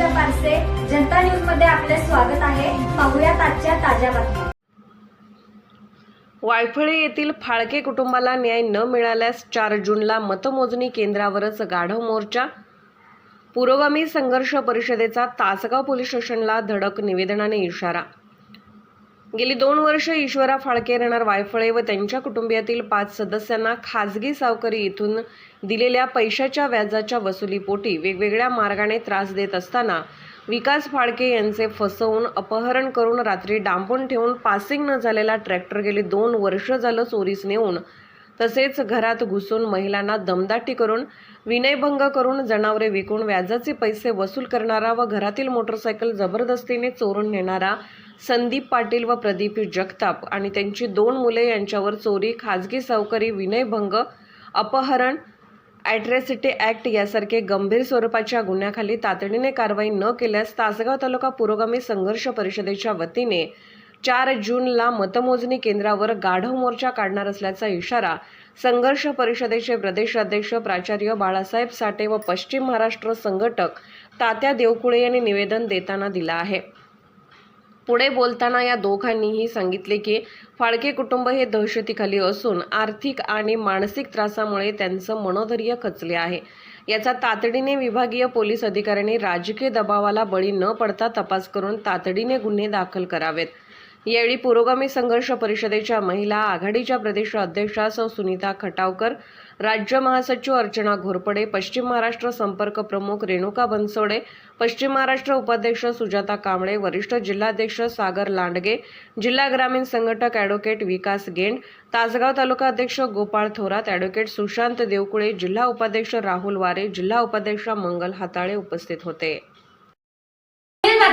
आरसे जनता न्यूजमध्ये आपले स्वागत आहे. पाहुयात आजच्या ताज्या बातम्या. वायफळे येथील फाळके कुटुंबाला न्याय न मिळाल्यास चार जूनला मतमोजणी केंद्रावरच गाढव मोर्चा. पुरोगामी संघर्ष परिषदेचा तासगाव पोलीस स्टेशनला धडक निवेदनाने इशारा. गेली दोन वर्ष ईश्वरा फाळके राहणार वायफळे व त्यांच्या कुटुंबियातील पाच सदस्यांना खाजगी सावकारी इथून दिलेल्या पैशाच्या व्याजाच्या वसुलीपोटी वेगवेगळ्या मार्गाने त्रास देत असताना विकास फाळके यांचे फसवून अपहरण करून रात्री डांबून ठेवून पासिंग न झालेला ट्रॅक्टर गेली दोन वर्ष झालं चोरीस नेऊन तसेच घरात घुसून महिलांना दमदाटी करून विनयभंग करून जनावरे विकून व्याजाचे पैसे वसूल करणारा व घरातील मोटरसायकल जबरदस्तीने चोरून नेणारा संदीप पाटील व प्रदीप जगताप आणि त्यांची दोन मुले यांच्यावर चोरी खाजगी सावकारी विनयभंग अपहरण ॲट्रॅसिटी ॲक्ट यासारखे गंभीर स्वरूपाच्या गुन्ह्याखाली तातडीने कारवाई न केल्यास तासगाव तालुका पुरोगामी संघर्ष परिषदेच्या वतीने चार जूनला मतमोजणी केंद्रावर गाढव मोर्चा काढणार असल्याचा इशारा संघर्ष परिषदेचे प्रदेशाध्यक्ष प्राचार्य बाळासाहेब साठे व पश्चिम महाराष्ट्र संघटक तात्या देवकुळे यांनी निवेदन देताना दिला आहे. पुढे बोलताना या दोघांनीही सांगितले की फाळके कुटुंब हे दहशतीखाली असून आर्थिक आणि मानसिक त्रासामुळे त्यांचं मनोधैर्य खचले आहे. याचा तातडीने विभागीय पोलीस अधिकाऱ्यांनी राजकीय दबावाला बळी न पडता तपास करून तातडीने गुन्हे दाखल करावेत. यावेळी पुरोगामी संघर्ष परिषदेच्या महिला आघाडीच्या प्रदेश अध्यक्षा सौ सुनीता खटावकर राज्य महासचिव अर्चना घोरपडे पश्चिम महाराष्ट्र संपर्क प्रमुख रेणुका बनसोडे पश्चिम महाराष्ट्र उपाध्यक्ष सुजाता कांबळे वरिष्ठ जिल्हाध्यक्ष सागर लांडगे जिल्हा ग्रामीण संघटक ॲडव्होकेट विकास गेंड तासगाव तालुका अध्यक्ष गोपाळ थोरात ॲडव्होकेट सुशांत देवकुळे जिल्हा उपाध्यक्ष राहुल वारे जिल्हा उपाध्यक्ष मंगल हाताळे उपस्थित होते.